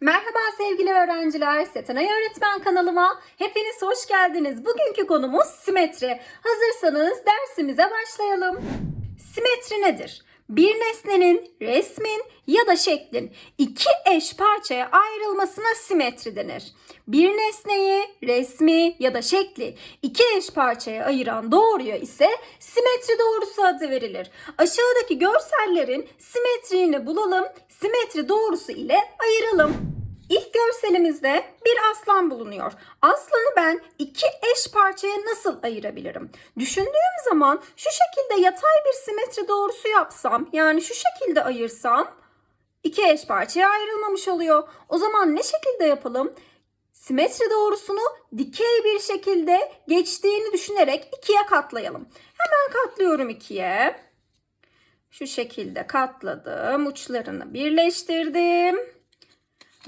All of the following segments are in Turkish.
Merhaba sevgili öğrenciler. Setenay Öğretmen kanalıma hepiniz hoş geldiniz. Bugünkü konumuz simetri. Hazırsanız dersimize başlayalım. Simetri nedir? Bir nesnenin, resmin ya da şeklin iki eş parçaya ayrılmasına simetri denir. Bir nesneyi, resmi ya da şekli iki eş parçaya ayıran doğruya ise simetri doğrusu adı verilir. Aşağıdaki görsellerin simetriğini bulalım, simetri doğrusu ile ayıralım. İlk görselimizde bir aslan bulunuyor. Aslanı ben iki eş parçaya nasıl ayırabilirim? Düşündüğüm zaman şu şekilde yatay bir simetri doğrusu yapsam, yani şu şekilde ayırsam iki eş parçaya ayrılmamış oluyor. O zaman ne şekilde yapalım? Simetri doğrusunu dikey bir şekilde geçtiğini düşünerek ikiye katlayalım. Hemen katlıyorum ikiye. Şu şekilde katladım. Uçlarını birleştirdim.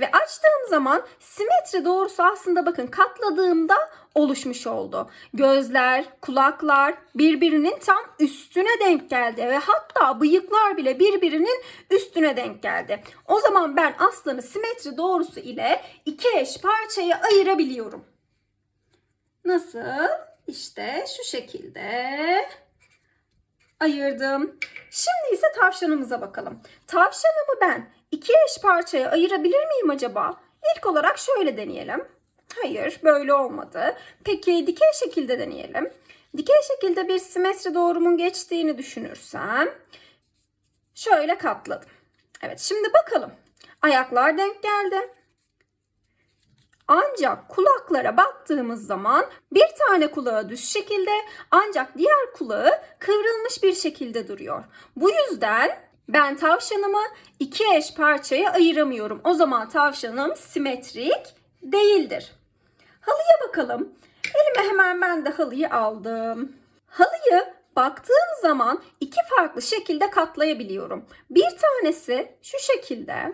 Ve açtığım zaman simetri doğrusu aslında bakın katladığımda oluşmuş oldu. Gözler, kulaklar birbirinin tam üstüne denk geldi ve hatta bıyıklar bile birbirinin üstüne denk geldi. O zaman ben aslanı simetri doğrusu ile iki eş parçaya ayırabiliyorum. Nasıl? İşte şu şekilde ayırdım. Şimdi ise tavşanımıza bakalım. Tavşanımı ben iki eş parçaya ayırabilir miyim acaba? İlk olarak şöyle deneyelim. Hayır, böyle olmadı. Peki dikey şekilde deneyelim. Dikey şekilde bir simetri doğrumun geçtiğini düşünürsem şöyle katladım. Evet, şimdi bakalım. Ayaklar denk geldi. Ancak kulaklara baktığımız zaman bir tane kulağı düz şekilde ancak diğer kulağı kıvrılmış bir şekilde duruyor. Bu yüzden ben tavşanımı iki eş parçaya ayıramıyorum. O zaman tavşanım simetrik değildir. Halıya bakalım. Elime hemen ben de halıyı aldım. Halıyı baktığım zaman iki farklı şekilde katlayabiliyorum. Bir tanesi şu şekilde.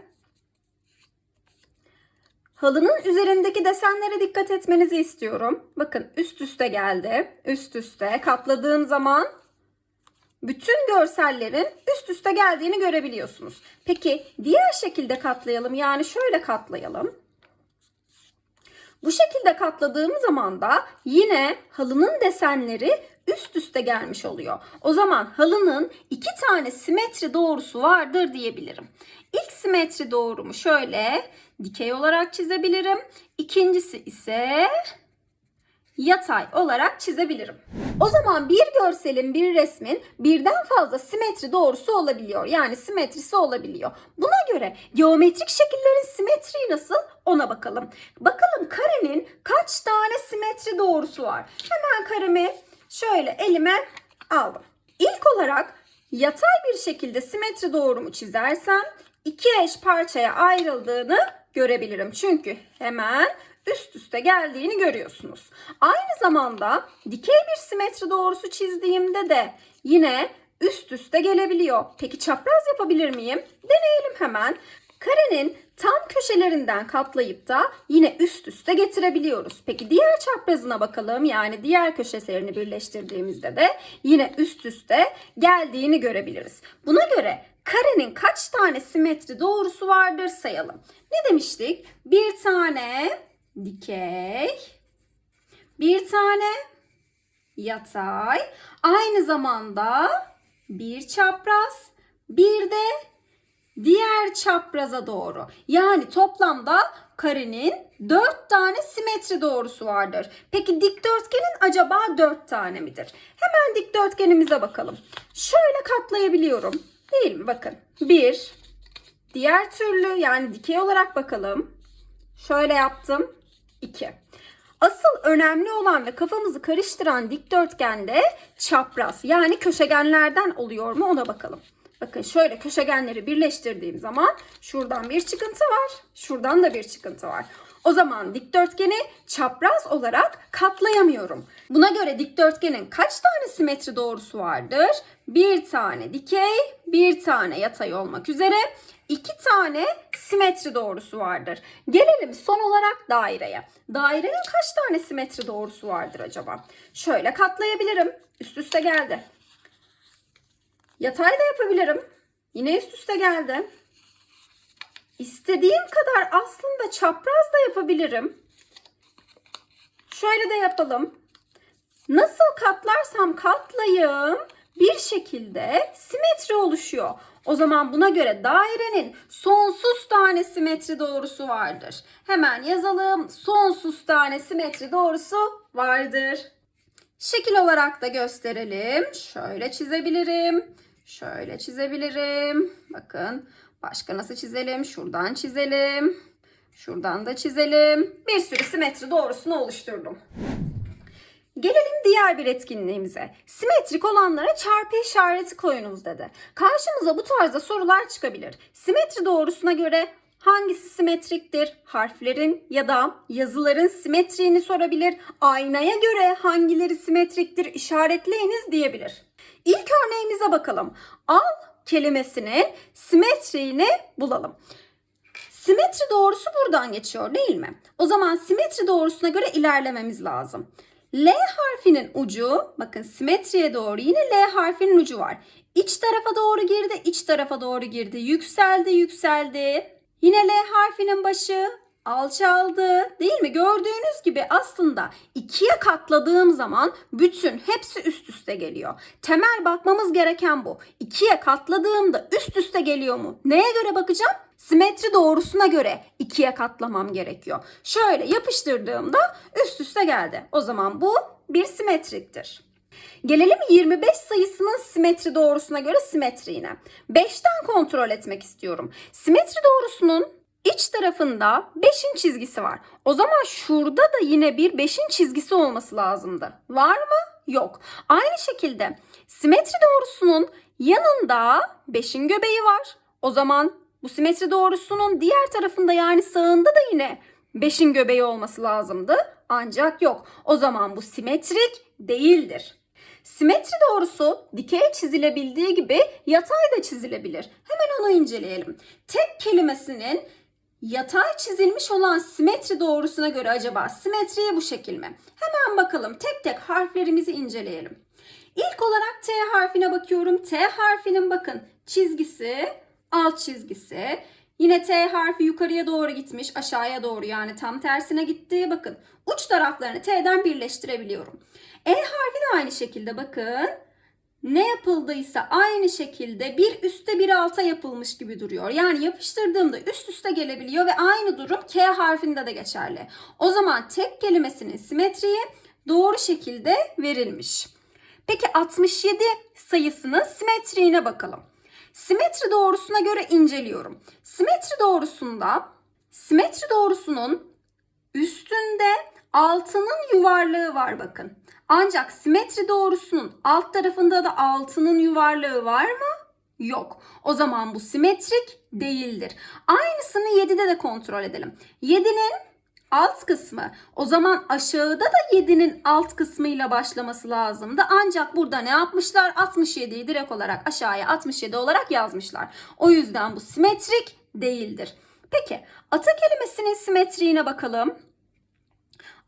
Halının üzerindeki desenlere dikkat etmenizi istiyorum. Bakın üst üste geldi. Üst üste katladığım zaman bütün görsellerin üst üste geldiğini görebiliyorsunuz. Peki diğer şekilde katlayalım. Yani şöyle katlayalım. Bu şekilde katladığım zaman da yine halının desenleri üst üste gelmiş oluyor. O zaman halının iki tane simetri doğrusu vardır diyebilirim. İlk simetri doğrumu şöyle dikey olarak çizebilirim. İkincisi ise yatay olarak çizebilirim. O zaman bir görselin, bir resmin birden fazla simetri doğrusu olabiliyor. Yani simetrisi olabiliyor. Buna göre geometrik şekillerin simetriği nasıl ona bakalım. Bakalım karenin kaç tane simetri doğrusu var? Hemen karemi şöyle elime aldım. İlk olarak yatay bir şekilde simetri doğrumu çizersem iki eş parçaya ayrıldığını görebilirim. Çünkü hemen üst üste geldiğini görüyorsunuz. Aynı zamanda dikey bir simetri doğrusu çizdiğimde de yine üst üste gelebiliyor. Peki çapraz yapabilir miyim? Deneyelim hemen. Karenin tam köşelerinden katlayıp da yine üst üste getirebiliyoruz. Peki diğer çaprazına bakalım. Yani diğer köşelerini birleştirdiğimizde de yine üst üste geldiğini görebiliriz. Buna göre karenin kaç tane simetri doğrusu vardır sayalım. Ne demiştik? Bir tane dikey, bir tane yatay, aynı zamanda bir çapraz, bir de diğer çapraza doğru. Yani toplamda karenin 4 tane simetri doğrusu vardır. Peki dikdörtgenin acaba 4 tane midir? Hemen dikdörtgenimize bakalım. Şöyle katlayabiliyorum. Değil mi? Bakın. 1 Diğer türlü yani dikey olarak bakalım. Şöyle yaptım. 2. Asıl önemli olan ve kafamızı karıştıran dikdörtgende çapraz yani köşegenlerden oluyor mu ona bakalım. Bakın şöyle köşegenleri birleştirdiğim zaman şuradan bir çıkıntı var. Şuradan da bir çıkıntı var. O zaman dikdörtgeni çapraz olarak katlayamıyorum. Buna göre dikdörtgenin kaç tane simetri doğrusu vardır? Bir tane dikey, bir tane yatay olmak üzere iki tane simetri doğrusu vardır. Gelelim son olarak daireye. Dairenin kaç tane simetri doğrusu vardır acaba? Şöyle katlayabilirim. Üst üste geldi. Yatay da yapabilirim. Yine üst üste geldi. İstediğim kadar aslında çapraz da yapabilirim. Şöyle de yapalım. Nasıl katlarsam katlayayım bir şekilde simetri oluşuyor. O zaman buna göre dairenin sonsuz tane simetri doğrusu vardır. Hemen yazalım. Sonsuz tane simetri doğrusu vardır. Şekil olarak da gösterelim. Şöyle çizebilirim. Şöyle çizebilirim. Bakın başka nasıl çizelim? Şuradan çizelim. Şuradan da çizelim. Bir sürü simetri doğrusunu oluşturdum. Gelelim diğer bir etkinliğimize. Simetrik olanlara çarpı işareti koyunuz dedi. Karşımıza bu tarzda sorular çıkabilir. Simetri doğrusuna göre hangisi simetriktir? Harflerin ya da yazıların simetriğini sorabilir. Aynaya göre hangileri simetriktir? İşaretleyiniz diyebilir. İlk örneğimize bakalım. Al kelimesinin simetriğini bulalım. Simetri doğrusu buradan geçiyor değil mi? O zaman simetri doğrusuna göre ilerlememiz lazım. L harfinin ucu, bakın simetriye doğru yine L harfinin ucu var. İç tarafa doğru girdi, iç tarafa doğru girdi. Yükseldi, yükseldi. Yine L harfinin başı alçaldı. Değil mi? Gördüğünüz gibi aslında ikiye katladığım zaman bütün hepsi üst üste geliyor. Temel bakmamız gereken bu. İkiye katladığımda üst üste geliyor mu? Neye göre bakacağım? Simetri doğrusuna göre ikiye katlamam gerekiyor. Şöyle yapıştırdığımda üst üste geldi. O zaman bu bir simetriktir. Gelelim 25 sayısının simetri doğrusuna göre simetriğine. 5'ten kontrol etmek istiyorum. Simetri doğrusunun iç tarafında 5'in çizgisi var. O zaman şurada da yine bir 5'in çizgisi olması lazımdı. Var mı? Yok. Aynı şekilde simetri doğrusunun yanında 5'in göbeği var. O zaman bu simetri doğrusunun diğer tarafında yani sağında da yine 5'in göbeği olması lazımdı. Ancak yok. O zaman bu simetrik değildir. Simetri doğrusu dikey çizilebildiği gibi yatay da çizilebilir. Hemen onu inceleyelim. Tek kelimesinin yatay çizilmiş olan simetri doğrusuna göre acaba simetriye bu şekil mi? Hemen bakalım tek tek harflerimizi inceleyelim. İlk olarak T harfine bakıyorum. T harfinin bakın çizgisi, alt çizgisi. Yine T harfi yukarıya doğru gitmiş, aşağıya doğru yani tam tersine gitti. Bakın uç taraflarını T'den birleştirebiliyorum. E harfi de aynı şekilde bakın. Ne yapıldıysa aynı şekilde bir üste bir alta yapılmış gibi duruyor. Yani yapıştırdığımda üst üste gelebiliyor ve aynı durum K harfinde de geçerli. O zaman tek kelimesinin simetriği doğru şekilde verilmiş. Peki 67 sayısının simetriğine bakalım. Simetri doğrusuna göre inceliyorum. Simetri doğrusunda simetri doğrusunun üstünde altının yuvarlığı var bakın. Ancak simetri doğrusunun alt tarafında da altının yuvarlığı var mı? Yok. O zaman bu simetrik değildir. Aynısını 7'de de kontrol edelim. 7'nin alt kısmı o zaman aşağıda da 7'nin alt kısmıyla başlaması lazımdı. Ancak burada ne yapmışlar? 67'yi direkt olarak aşağıya 67 olarak yazmışlar. O yüzden bu simetrik değildir. Peki ata kelimesinin simetriğine bakalım.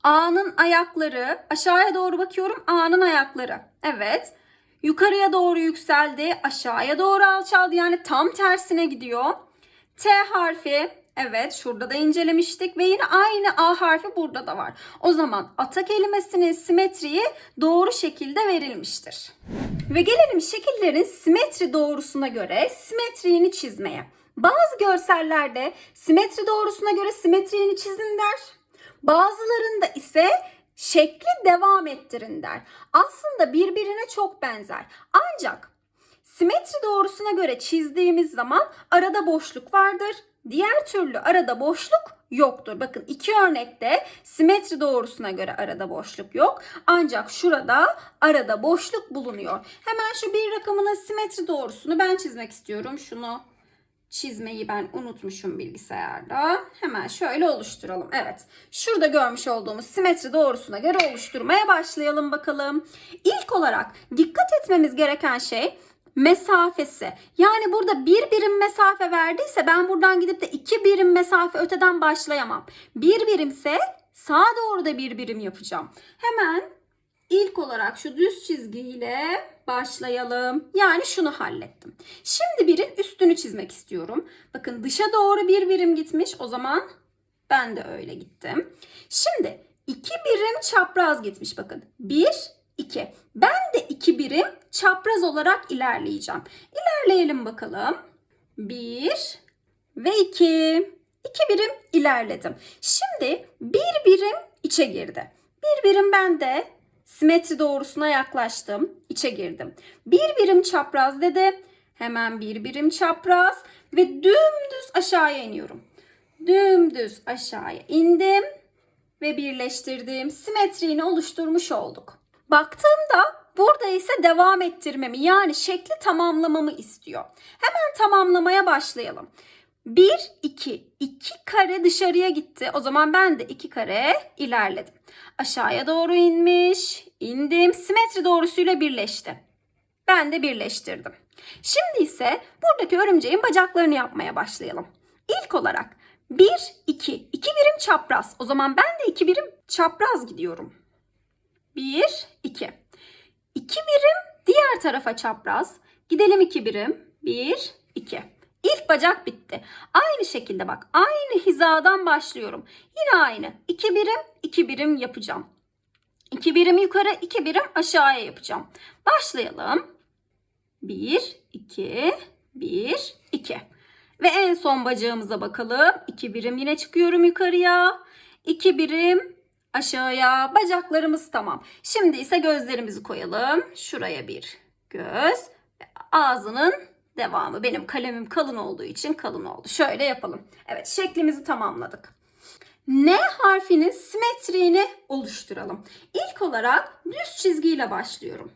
A'nın ayakları aşağıya doğru bakıyorum. A'nın ayakları. Evet. Yukarıya doğru yükseldi. Aşağıya doğru alçaldı. Yani tam tersine gidiyor. T harfi Evet şurada da incelemiştik ve yine aynı A harfi burada da var. O zaman ata kelimesinin simetriği doğru şekilde verilmiştir. Ve gelelim şekillerin simetri doğrusuna göre simetriğini çizmeye. Bazı görsellerde simetri doğrusuna göre simetriğini çizin der. Bazılarında ise şekli devam ettirin der. Aslında birbirine çok benzer. Ancak simetri doğrusuna göre çizdiğimiz zaman arada boşluk vardır. Diğer türlü arada boşluk yoktur. Bakın iki örnekte simetri doğrusuna göre arada boşluk yok. Ancak şurada arada boşluk bulunuyor. Hemen şu bir rakamının simetri doğrusunu ben çizmek istiyorum. Şunu çizmeyi ben unutmuşum bilgisayarda. Hemen şöyle oluşturalım. Evet. Şurada görmüş olduğumuz simetri doğrusuna göre oluşturmaya başlayalım bakalım. İlk olarak dikkat etmemiz gereken şey mesafesi. Yani burada bir birim mesafe verdiyse ben buradan gidip de iki birim mesafe öteden başlayamam. Bir birimse sağa doğru da bir birim yapacağım. Hemen İlk olarak şu düz çizgiyle başlayalım. Yani şunu hallettim. Şimdi birin üstünü çizmek istiyorum. Bakın dışa doğru bir birim gitmiş. O zaman ben de öyle gittim. Şimdi iki birim çapraz gitmiş bakın. Bir, iki. Ben de iki birim çapraz olarak ilerleyeceğim. İlerleyelim bakalım. Bir ve iki. İki birim ilerledim. Şimdi bir birim içe girdi. Bir birim ben de simetri doğrusuna yaklaştım. içe girdim. Bir birim çapraz dedi. Hemen bir birim çapraz ve dümdüz aşağıya iniyorum. Dümdüz aşağıya indim ve birleştirdim. Simetriğini oluşturmuş olduk. Baktığımda burada ise devam ettirmemi yani şekli tamamlamamı istiyor. Hemen tamamlamaya başlayalım. 1, 2, 2 kare dışarıya gitti. O zaman ben de 2 kare ilerledim. Aşağıya doğru inmiş, indim. Simetri doğrusuyla birleşti. Ben de birleştirdim. Şimdi ise buradaki örümceğin bacaklarını yapmaya başlayalım. İlk olarak 1, 2, 2 birim çapraz. O zaman ben de 2 birim çapraz gidiyorum. 1, 2. 2 birim diğer tarafa çapraz. Gidelim 2 birim. 1, 2. İlk bacak bitti. Aynı şekilde bak aynı hizadan başlıyorum. Yine aynı. 2 birim 2 birim yapacağım. 2 birim yukarı 2 birim aşağıya yapacağım. Başlayalım. 1, 2, 1, 2. Ve en son bacağımıza bakalım. 2 birim yine çıkıyorum yukarıya. 2 birim aşağıya. Bacaklarımız tamam. Şimdi ise gözlerimizi koyalım. Şuraya bir göz. Ağzının devamı. Benim kalemim kalın olduğu için kalın oldu. Şöyle yapalım. Evet şeklimizi tamamladık. N harfinin simetriğini oluşturalım. İlk olarak düz çizgiyle başlıyorum.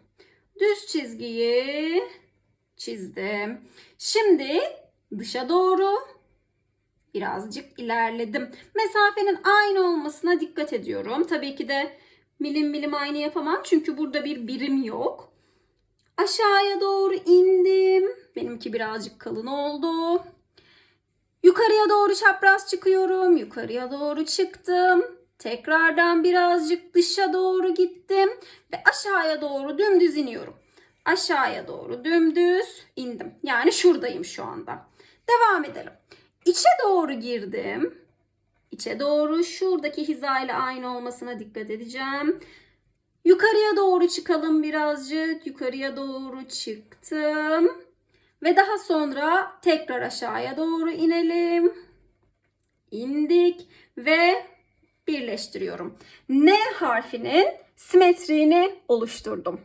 Düz çizgiyi çizdim. Şimdi dışa doğru birazcık ilerledim. Mesafenin aynı olmasına dikkat ediyorum. Tabii ki de milim milim aynı yapamam çünkü burada bir birim yok. Aşağıya doğru indim. Benimki birazcık kalın oldu. Yukarıya doğru çapraz çıkıyorum. Yukarıya doğru çıktım. Tekrardan birazcık dışa doğru gittim ve aşağıya doğru dümdüz iniyorum. Aşağıya doğru dümdüz indim. Yani şuradayım şu anda. Devam edelim. İçe doğru girdim. İçe doğru şuradaki hizayla aynı olmasına dikkat edeceğim. Yukarıya doğru çıkalım birazcık. Yukarıya doğru çıktım. Ve daha sonra tekrar aşağıya doğru inelim. İndik ve birleştiriyorum. N harfinin simetriğini oluşturdum.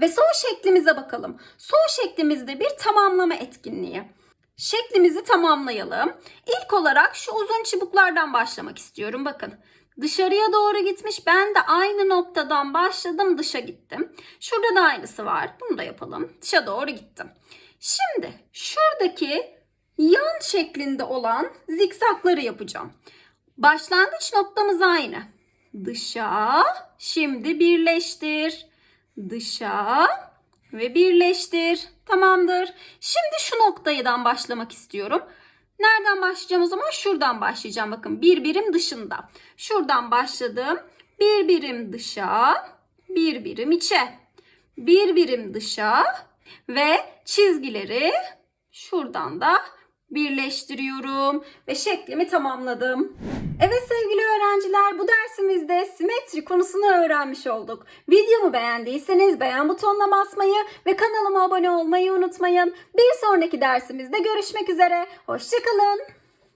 Ve son şeklimize bakalım. Son şeklimizde bir tamamlama etkinliği. Şeklimizi tamamlayalım. İlk olarak şu uzun çubuklardan başlamak istiyorum. Bakın dışarıya doğru gitmiş. Ben de aynı noktadan başladım dışa gittim. Şurada da aynısı var. Bunu da yapalım. Dışa doğru gittim. Şimdi şuradaki yan şeklinde olan zikzakları yapacağım. Başlangıç noktamız aynı. Dışa, şimdi birleştir. Dışa ve birleştir. Tamamdır. Şimdi şu noktaydan başlamak istiyorum. Nereden başlayacağım o zaman? Şuradan başlayacağım. Bakın bir birim dışında. Şuradan başladım. Bir birim dışa, bir birim içe. Bir birim dışa ve çizgileri şuradan da birleştiriyorum ve şeklimi tamamladım. Evet sevgili öğrenciler bu dersimizde simetri konusunu öğrenmiş olduk. Videomu beğendiyseniz beğen butonuna basmayı ve kanalıma abone olmayı unutmayın. Bir sonraki dersimizde görüşmek üzere. Hoşçakalın.